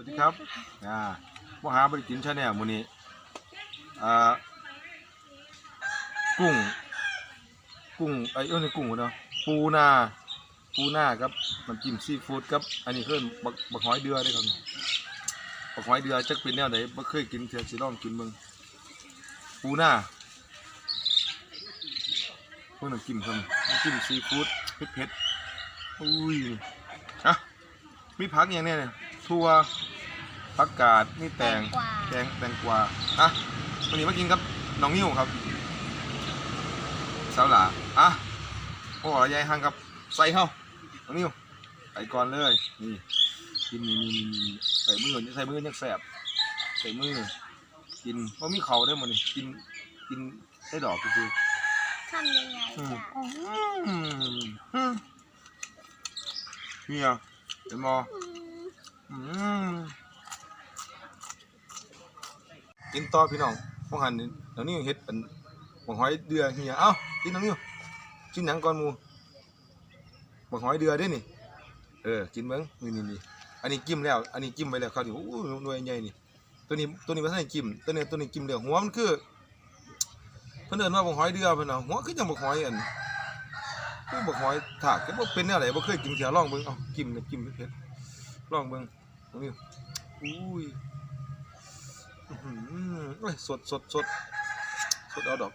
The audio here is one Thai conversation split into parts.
วัสดีครับอ่าว่าหาบริกินชาแนลมื้อนี้อ่ากุ้ง กุ้งไอ้เอ้ยนี่กุ้งเนาะปูนาปูนาครับน้ำจิ้มซีฟู้ดครับ อันนี้คือบักบักหอยเดือได้ครับบักหอยเดือจักเป็นแนวไหนบ่เคยกินเทื่อสิลองกินเบิ่งปูนาเพิ่งน้ำจิ้มครับน้ำจิ้มซีฟู้ดเผ็ดๆอุ้ยอะมีผักอย่างเนี้ยเนี่ยทั่ว ผักกาดมีแตงกวาแตงแตงกวาอะวันนี้มากินครับน้องนิ้วครับสาวหลาอะโอ้ยายหังครับใส่เข้าน้องนิ้วใส่ก่อนเลยนี่กินนี่นี่นี่นี่ใส่มือใส่มือยังแสบใส่มือกินว่ามีเขาได้หมดนี่กินกินได้ดอกก็คือทำยังไงอืมจ้ะอืมอืมเนี่ยเห็นมออืมอืม กินต่อพี่น้องพวกหันนี่น้องนี่เฮ็ดเป็นบักหอยเดือเฮียเอ้ากินน้องนี่กินหนังก่อนมูบักหอยเดือเด้นี่ เออ กินเบิ่งนี่นี่นี่อันนี้จิ้มแล้ว อันนี้จิ้มไปแล้วเขาดิโอ้ยหน่วยใหญ่นี่ ตัวนี้ตัวนี้บ่ทันได้จิ้มตัวนี้ตัวนี้จิ้มแล้วหัวมันคือเพิ่นเอินว่าบักหอยเดือเพิ่นน่ะหัวคือจังบักหอยอันคือบักหอยถากก็บ่เป็นแนวไหนบ่เคยกินเที่ยลองเบิ่งเอ้าจิ้มเนี่ยจิ้มเผ็ดๆลองเบิ่งตรงนี้อุ้ยอื้อหือเอ้ย สดสดสดสดเอาดอก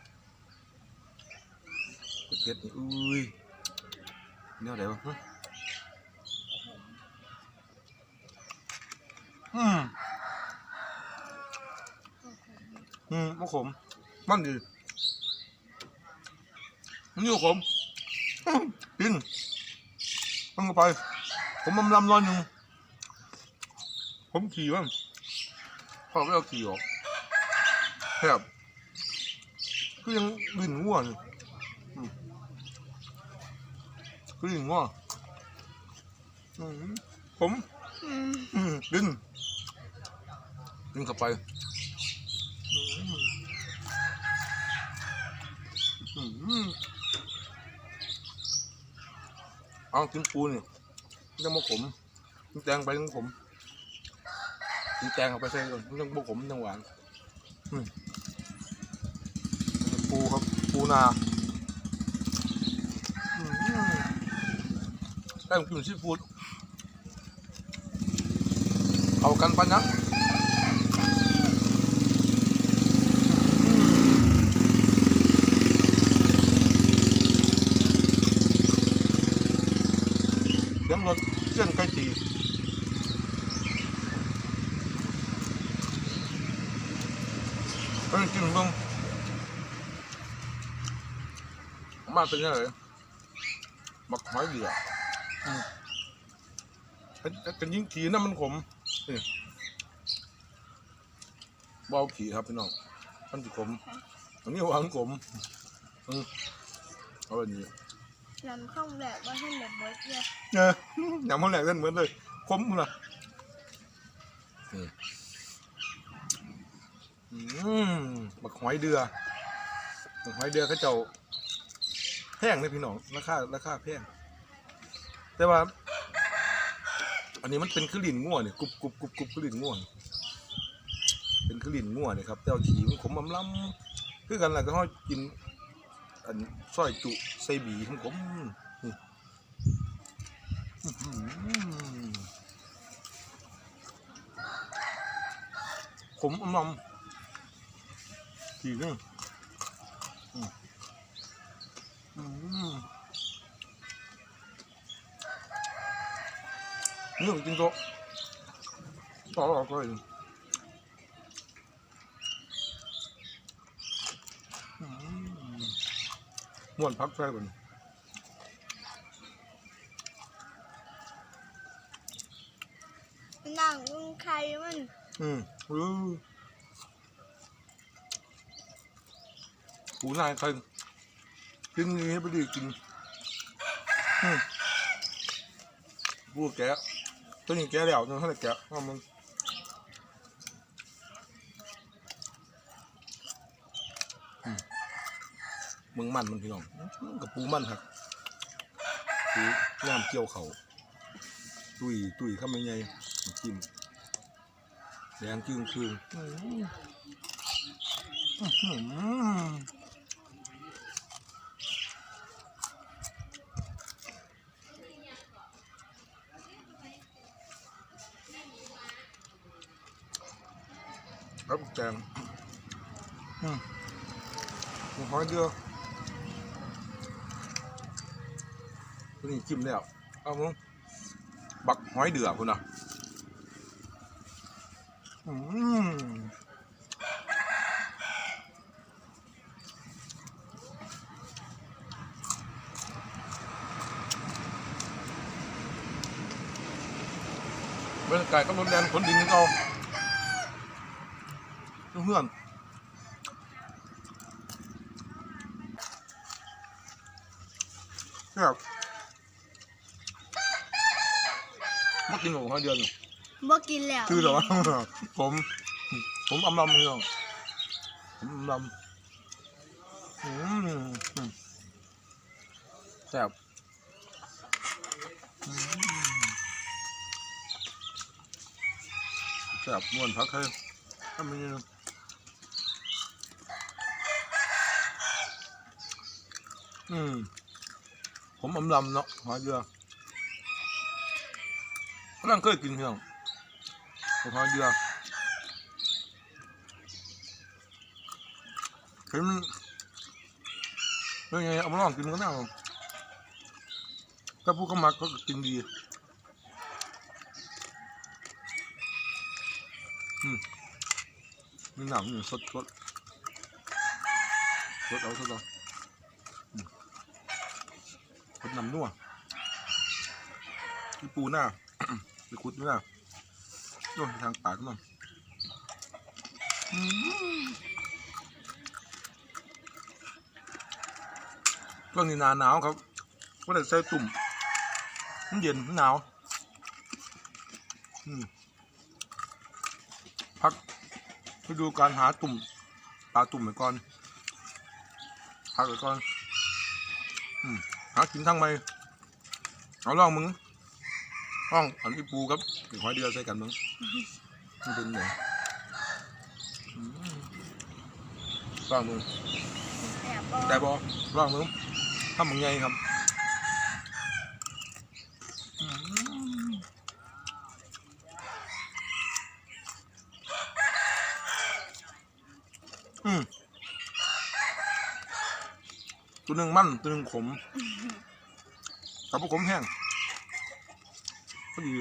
เผ็ดๆนี่อุ้ยแนวไหนวะฮะอืมอืมมันขมมันดีมันอยู่ขมกินมันก็ไป ผมมันลำร้อนหนึ่งผมขี่มัน พอไม่เอาขี่ออกแคบก็ยังดินง่วอยู่อืมก็ดินง่วอืมผมอืมอืมดินดินเข้าไปเอากินปูนี่ยังบ่ขมแตงไปยังขม กินแตงเอาไปใส่ก่อนยังบ่ขมยังหวานปูครับปูนาแป้งกินซีฟู้ดเอากันปะนะเสียงรถเส้นไก่ตี เอ้ยกินเบ้างมาเป็นยังไงมักหอยเดียวอืมเป็นเป็นยิ่งขี่น้ำมันขมนี่เบาขี่ครับพี่น้องมันจะขมอันนี้หวานขมอืมเอาแบบนี้นำข้องแบบว่าให้แบบเบิร์ดเลยเอออย่างมันแหลกกันเหมือนเลยคมนะนี่ อืมบักหอยเดือบักหอยเดือเขาเจ้าแพงเลยพี่น้องราคาราคาแพงแต่ว่า อันนี้มันเป็นขลิ่นง่วเนี่ยกรุบกรุบกรุบกรุบขลิ่นง่วนเป็นขลิ่นง่วเนี่ยครับแต่เอาฉีมันขมลำๆคือกันแหละก็เขากิน อันซอยจุใส่บีของผมนี่อื้อหือขมอม ๆทีนึงอืมอืมนี่ผมกินโต๊ะต่อออกเลยอืมม่วนพักใส่ก่อนนั่งลุงใครมัน อืมอือ หูนายใครกินนี้ไปดีกินอืมบัวแกตัวนี้แกแล้วตัวนี้แกะว่ามึงอืมมึงมันมันพี่น้องกับปูมันครับปูน้ำเกี่ยวเขาตุยตุยเข้ามาไงจิ้มแดงจึงคืน ครับแจงอืมหมูหอยเดือตัวนี้จิ้มแล้วเอามึงบักหอยเดือคุณนะอืมบรรยากาศก็รถแดนขนดินของเราเพื่อนๆครับมักกินของหอยเดือนอยู่บ่กินแล้วคือเหรอวะผม ผมอำลำเลยผมอำลำอืมอืมแซ่บอืมแซ่บม่วนพักให้ทำมันยัง อืม ผมอำลำเนาะหอยเดือกำลังเคยกินเพียงผมพอเดือเห็นเป็นไงเอามาลองกินก็ได้ครับถ้าผู้เข้ามักก็กินดี อืมมีหนังอยู่สดสดสดเอาสดเอา สดน้ำนัวที่ปูหน้าไปขุดหน้าโอ้ยทางปากมันช่วงนี้หนาหนาวครับก็เลยใส่ตุ่มมันเย็นมันหนาวพักไปดูการหาตุ่มปลาตุ่มไปก่อนพักไปก่อน หากินทั้งไม่เอาลองมึงห้องอันนี้ปูครับถึงหอยเดือใส่กันมึงมันเป็นไงอืมลองมึงแอบบ่ได้บอลองมึงทำมึงไงครับอืม ตัวหนึ่งมันตัวหนึ่งขมกับพวกขมแห้งพอดี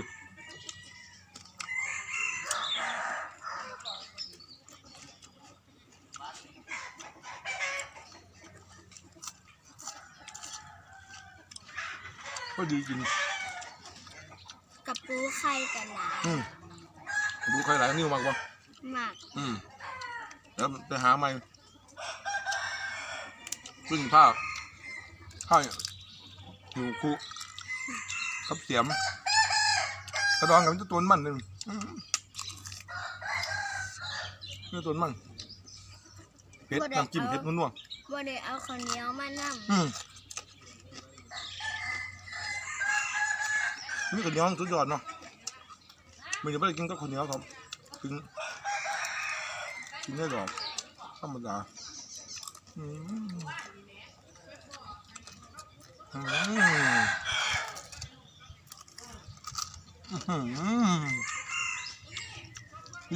ก็ดีจริงกับปูไข่กันหลายอืมดูใครหลายนิ้วมากกว่า มาก อืมแล้วไปหาใหม่ พึ่งภาพให้อยู่คู่กับเสียม กระดองกับเจ้าตัวมันหนึ่งอืมเจ้าตัวมันเผ็ดน้ำจิ้มเผ็ดนัวบ่ได้เอาข้าวเหนียวมานํๆอืมนี่ข้าวเหนียวสุดยอดเนาะไม่ได้ไปกินกับข้าวเหนียวครับกินกินได้หรอกธรรมดาอืมอืมอื้อหือ เย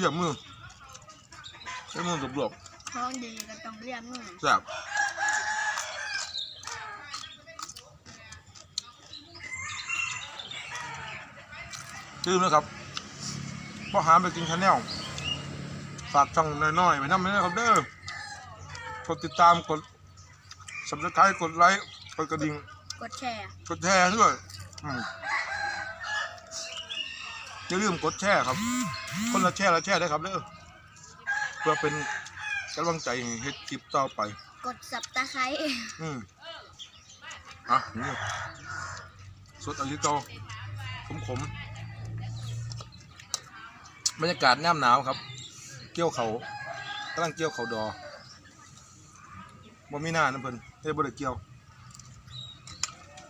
ี่ยมมือใช้มือหลบท้องดีก็ต้องเรียกมือๆแซ่บลืมนะครับพ่อหามไปกินชาแนลฝากช่องน้อยๆไปน้ำเลยนะครับเด้อกดติดตามกดสับสไครต์กดไลค์กดกระดิ่ง กดแชร์ กดแชร์ด้วยอืมอย่าลืมกดแชร์ครับ คนละแชร์ละแชร์ได้ครับเด้อเพื่อเป็นกำลังใจให้เฮ็ดคลิปต่อไป กดสับตะไคร้อืมอะนี่สดอลิโตขมขมๆบรรยากาศย่ำหนาวครับ เกี่ยวเขากำลังเกี่ยวเขาดอบ่มีหน้านะเพิ่นเฮ้ยบ่ได้เกี่ยวอืม ฝ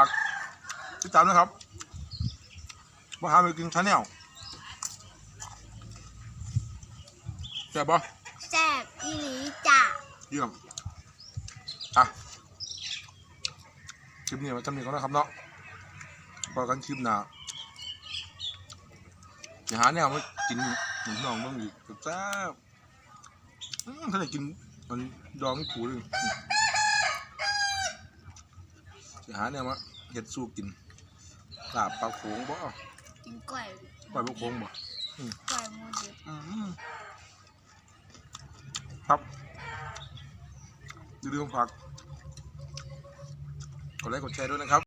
ากติดตามนะครับมาหาไปกินชาแนลแซ่บปะแซ่บอีหลีจ้ะเยี่ยมอะคลิปนี้มาทำนี้ก่อนนะครับเนาะพอกันคลิปหน้าอย่าหาแนวมากิน หนุนน้องบ้างอีกแซ่บถ้าได้กินมันดองผูเลยอืมอย่าหาแนวมาเห็ดสู้กินลาบปลาโขงบ่กินกล้วยปล่อยปลาโขงบ่กล้วยมูดิครับอย่าลืมฝากกดไลค์กดแชร์ด้วยนะครับ